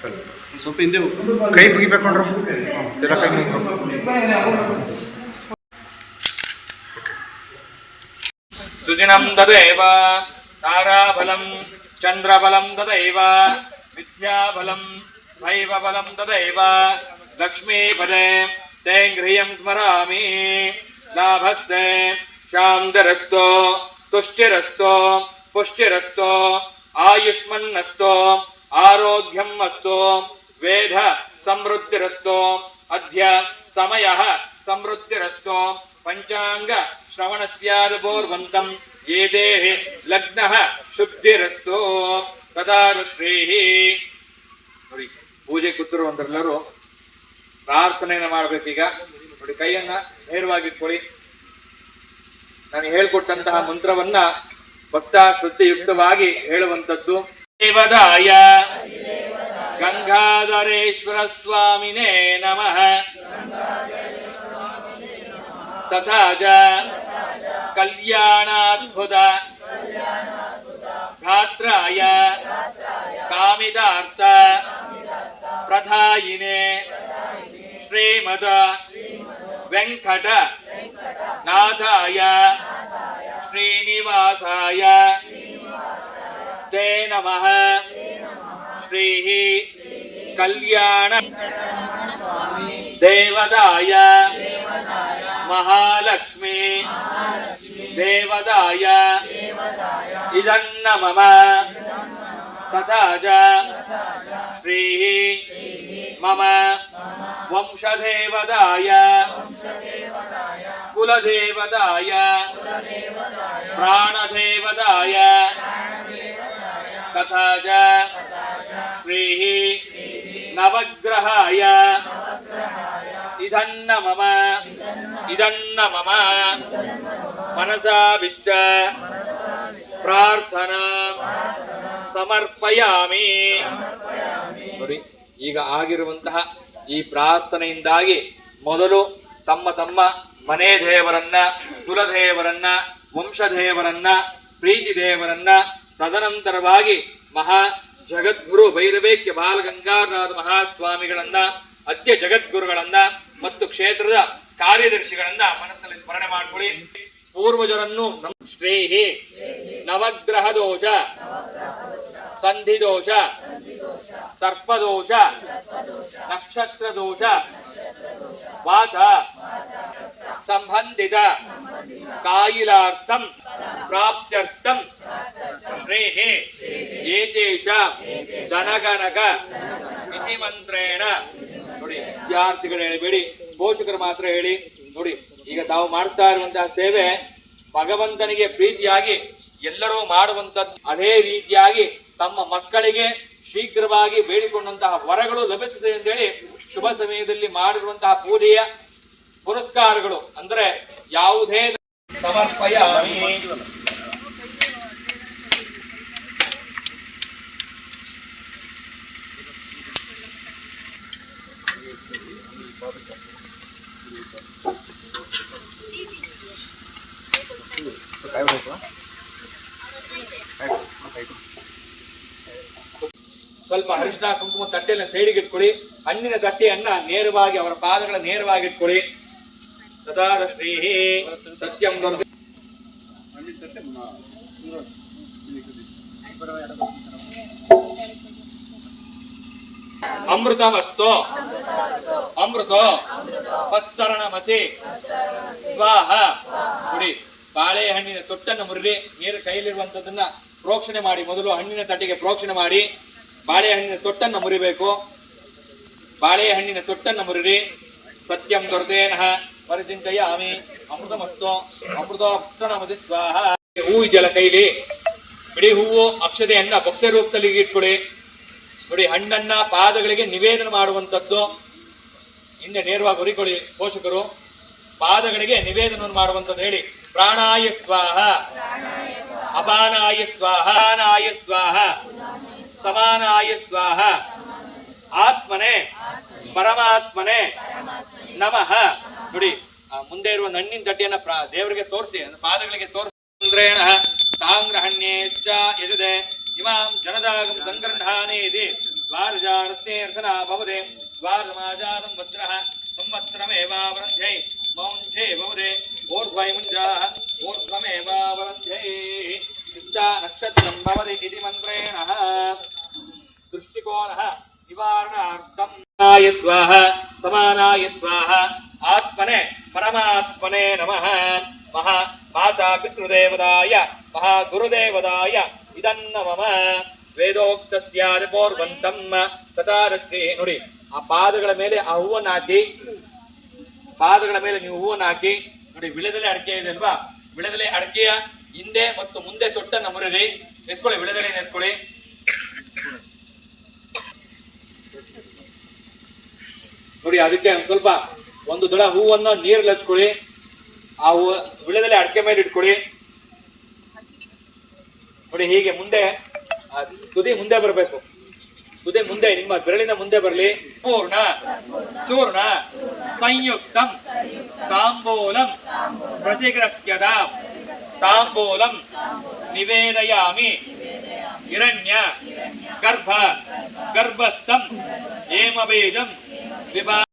ಸ್ವಲ್ಪ ಸ್ವಲ್ಪ ಹಿಂದೆ ಕೈ ಮುಗಿಬೇಕೊಂಡ್ರು ಎಲ್ಲ ಕೈ ಮುಗಿದ್ರು ಸುದಿನಂ ತದೇವ ತಾರಾಬಲಂ ಚಂದ್ರಬಲಂ ತದೈವ ವಿದ್ಯಾಬಲಂ ದೈವಬಲಂ ತದೈವ ಲಕ್ಷ್ಮೀಪದೇ ತೇ ಗೃಹ್ಯಂ ಸ್ಮರಾಮಿ ಲಾಭಸ್ತೆ ಶಾಂತರಸ್ತೋ ತುಷ್ಟಿರಸ್ತೋ ಪುಷ್ಟಿರಸ್ತೋ ಆಯುಷ್ಮನ್ನಸ್ತೋ ಆರೋಗ್ಯಂ ಅಸ್ತೋ ವೇದ ಸಮೃದ್ಧಿರಸ್ತೋ ಅಧ್ಯ ಸಮಯ ಸಮೃದ್ಧಿರಸ್ತೋ ಪಂಚಾಂಗ ಶ್ರವಣಸ್ಯಾದಪೂರ್ವಂತಂ ಏದೇಹ ಲಗ್ನ ಶುದ್ಧಿರಸ್ತೋ ತದಾರು ಶ್ರೀಹಿ ನೋಡಿ, ಪೂಜೆ ಕೂತಿರುವಂತರೆಲ್ಲರೂ ಪ್ರಾರ್ಥನೆಯನ್ನ ಮಾಡ್ಬೇಕೀಗ. ನೋಡಿ, ಕೈಯನ್ನ ನೇರವಾಗಿಟ್ಕೊಳ್ಳಿ ನಾನು ಹೇಳ್ಕೊಟ್ಟಂತಹ ಮಂತ್ರವನ್ನ ಭಕ್ತ ಶ್ರದ್ಧೆಯುಕ್ತವಾಗಿ ಹೇಳುವಂತದ್ದು देवदाय। गंगाधरेश्वर गङ्गाधरेश्वरस्वामिने नमः। तथा च कल्याणाद्भुत। धात्राय कामिदार्थ। प्रधायिने। श्रीमद। वेंकट नाथाय। श्रीनिवासाय। ते नमः। श्रीः कल्याण। देवदाय। महालक्ष्मी। देवदाय। इदन्नमम तथा च श्रीः मम वंशदेवदाय। कुलदेवदाय। प्राणदेवदाय। ಕುಲದೇವದಾಯ च ತಥಾ नवग्रहाय। ಇದನ್ನ ಮಮ ಇದನ್ನ ಮಮ ಮನಸಾಭಿಷ್ಟ ಪ್ರಾರ್ಥನಾ ಸಮರ್ಪಯಾಮಿ ನೋಡಿ, ಈಗ ಆಗಿರುವಂತಹ ಈ ಪ್ರಾರ್ಥನೆಯಿಂದಾಗಿ ಮೊದಲು ತಮ್ಮ ತಮ್ಮ ಮನೆ ದೇವರನ್ನ, ಕುಲದೇವರನ್ನ, ವಂಶದೇವರನ್ನ ಪ್ರೀತಿ ದೇವರನ್ನ ತದನಂತರವಾಗಿ ಮಹಾ ಜಗದ್ಗುರು ಭೈರವೇಕ್ಯ ಬಾಲಗಂಗಾಧರನಾಥ ಮಹಾಸ್ವಾಮಿಗಳನ್ನ ಅತ್ಯ ಜಗದ್ಗುರುಗಳನ್ನ ಮತ್ತು ಕ್ಷೇತ್ರದ ಕಾರ್ಯದರ್ಶಿಗಳನ್ನ ಮನಸ್ಸಲ್ಲಿ ಸ್ಮರಣೆ ಮಾಡಿಕೊಳ್ಳಿ. ಪೂರ್ವಜರನ್ನು ಶ್ರೇಹಿ ನವಗ್ರಹ ದೋಷ ಸಂಧಿ ದೋಷ ಸರ್ಪದೋಷ ನಕ್ಷತ್ರ ದೋಷ ವಾತ ಸಂಬಂಧಿತ, ಕಾಯಿಲಾರ್ಥಂ, ಪ್ರಾಪ್ತ್ಯರ್ಥಂ, ಶ್ರೇಹಿ. ಏತೇಷ? ಧನಗನಕ. ಇತಿ ಮಂತ್ರೇಣ. ನೋಡಿ, ವಿದ್ಯಾರ್ಥಿಗಳು ಹೇಳಬೇಡಿ, ಪೋಷಕರು ಮಾತ್ರ ಹೇಳಿ, ನೋಡಿ, ಈಗ ತಾವು ಮಾಡ್ತಾ ಇರುವಂತಹ ಸೇವೆ, ಭಗವಂತನಿಗೆ ಪ್ರೀತಿಯಾಗಿ, ಎಲ್ಲರೂ ಮಾಡುವಂತದ್ದು ಅದೇ ರೀತಿಯಾಗಿ ತಮ್ಮ ಮಕ್ಕಳಿಗೆ ಶೀಘ್ರವಾಗಿ ಬೇಡಿಕೊಂಡಂತಹ ವರಗಳು ಲಭಿಸುತ್ತದೆ ಅಂತೇಳಿ ಶುಭ ಸಮಯದಲ್ಲಿ ಮಾಡಿರುವಂತಹ ಪೂಜೆಯ ಪುರಸ್ಕಾರಗಳು. ಅಂದ್ರೆ ಯಾವುದೇ ಸಮರ್ಪಯಾಮಿ. ಸ್ವಲ್ಪ ಅರಿಶಿನ ಕುಂಕುಮ ತಟ್ಟೆನ ಸೈಡಿಗೆ ಇಟ್ಕೊಳ್ಳಿ. ಹಣ್ಣಿನ ತಟ್ಟೆಯನ್ನ ನೇರವಾಗಿ, ಅವರ ಪಾದಗಳ ನೇರವಾಗಿ ಇಟ್ಕೊಳ್ಳಿ. ಶ್ರೀ ಸತ್ಯಂ ಅಮೃತ ಅಮೃತಮಸ್ತು. ಅಮೃತ. ಪಸ್ತರಣ ಮಸಿ. ಸ್ವಾಹ. ಕುಡಿ ಬಾಳೆಹಣ್ಣಿನ ತೊಟ್ಟನ್ನು ಮುರಿರಿ, ನೀರು ಕೈಯಲ್ಲಿರುವಂತದನ್ನ ಪ್ರೋಕ್ಷಣೆ ಮಾಡಿ, ಮೊದಲು ಹಣ್ಣಿನ ತಟ್ಟಿಗೆ ಪ್ರೋಕ್ಷಣೆ ಮಾಡಿ ಬಾಳೆಹಣ್ಣಿನ ತೊಟ್ಟನ್ನು ಮುರಿಬೇಕು. ಬಾಳೆಹಣ್ಣಿನ ತೊಟ್ಟನ್ನು ಮುರಿರಿ. ಸತ್ಯಂ ದೊರದೇನಃ ಪರಿಚಿಂತೆಯಾಮಿ ಆಮಿ. ಅಮೃತ ಮಸಿ ಸ್ವಾಹ. ಹೂ ಇದೆಯಲ್ಲ ಕೈಲಿ? ಬಿಡಿ ಹೂವು ಅಕ್ಷತೆಯನ್ನ ಬೊಕ್ಸೆ ರೂಪದಲ್ಲಿ ಇಟ್ಕೊಳ್ಳಿ. ನೋಡಿ ಹಣ್ಣನ್ನ ಪಾದಗಳಿಗೆ ನಿವೇದನ ಮಾಡುವಂತದ್ದು ಹಿಂದೆ ನೇರವಾಗಿ ಹೊರಿಕೊಳ್ಳಿ ಪೋಷಕರು. ಪಾದಗಳಿಗೆ ನಿವೇದನವನ್ನು ಮಾಡುವಂಥದ್ದು ಹೇಳಿ. ಪ್ರಾಣಾಯ ಸ್ವಾಹ. ಅಪಾನಾಯ ಸ್ವಾಹ. ಅಪಾನಾಯ ಸ್ವಾಹ. ಸಮಾನಾಯ ಸ್ವಾಹ. ಆತ್ಮನೆ. ಪರಮಾತ್ಮನೆ. ನಮಃ. ನೋಡಿ ಮುಂದೆ ಇರುವ ನಣ್ಣಿನ ದಡ್ಡಿಯನ್ನ ದೇವರಿಗೆ ತೋರಿಸಿ ಪಾದಗಳಿಗೆ ತೋರಿಸಿ. ಇಂದ್ರೇಣ ಸಾಂಗ್ರಹಣ್ಯೇಶ್ಚ ಇಮಾಂ ಜನದಾಗಂ ಸಂಗ್ರಹಾನೇತಿ ಇದೆ ಭವದೆ ಅರ್ಥನಾ ವಜ್ರಃ ಸಂವತ್ಸರಮೇವಾವರಂಧ್ಯೈ ಮೌಂಧ್ಯೈ ಭವದೆ ಊರ್ಧ್ವೈ ಮುಂಜಾಃ ಊರ್ಧ್ವಮೇವಾವರಂಧ್ಯೈ ಚಿತ್ತ ನಕ್ಷತ್ರಂ ಭವತಿ ಇತಿ ಮಂತ್ರೇಣ ದೃಷ್ಟಿಕೋನಃ ನಿವಾರಣಾರ್ಥಂ ಸಮಾನಾಯ ಸ್ವಾಹ ಸಮಾನಾಯ ಸ್ವಾಹ ಆತ್ಮನೆ ಪರಮಾತ್ಮನೆ ನಮಃ ಮಹಾ ಮಾತಾ ಪಿತೃದೇವದಾಯ ಮಹಾ ಗುರುದೇವದಾಯ ಇದನ್ನ ಮಮ ವೇದೋಕ್ತಸ್ಯಾದಿ ಪೂರ್ವಂತಂ ತಥಾರಶ್ರೀ ನೋಡಿ ಆ ಪಾದಗಳ ಮೇಲೆ ಆ ಹೂವನ್ನು ಹಾಕಿ, ಪಾದಗಳ ಮೇಲೆ ನೀವು ಹೂವನ್ನು ಹಾಕಿ, ನೋಡಿ ವಿಳೆದಲೆ ಅಡಿಕೆ ಇದೆ ಅಲ್ವಾ? ವಿಳೆದಲೆ ಅಡಿಕೆಯ ಹಿಂದೆ ಮತ್ತು ಮುಂದೆ ತೊಟ್ಟನ್ನು ಮುರಿರಿ. ಎತ್ಕೊಳ್ಳಿ ವಿಳೆದಲೆ ಎತ್ಕೊಳ್ಳಿ. ನೋಡಿ, ಅದಕ್ಕೆ ಸ್ವಲ್ಪ ಒಂದು ದಳ ಹೂವನ್ನು ನೀರಲ್ಲಿ ಹಚ್ಕೊಳ್ಳಿ. ಆ ಹೂವು ವಿಳೆದಲೆ ಅಡಿಕೆ ಮೇಲೆ ಇಟ್ಕೊಳ್ಳಿ. ನೋಡಿ, ಹೀಗೆ ಮುಂದೆ ತುದಿ ಮುಂದೆ ಬರಬೇಕು. ತುದಿ ಮುಂದೆ, ನಿಮ್ಮ ಬೆರಳಿನ ಮುಂದೆ ಬರಲಿ. ಪೂರ್ಣ. ಚೂರ್ಣ. ಸಂಯುಕ್ತಂ. ತಾಂಬೂಲಂ. ಪ್ರತಿಗೃಹ್ಯದ ತಾಂಬೂಲಂ. ನಿವೇದಯಾಮಿ. ಹಿರಣ್ಯ. ಗರ್ಭ. ಗರ್ಭಸ್ಥಂ. ಹೇಮಬೀಜಂ. ವಿಭಾ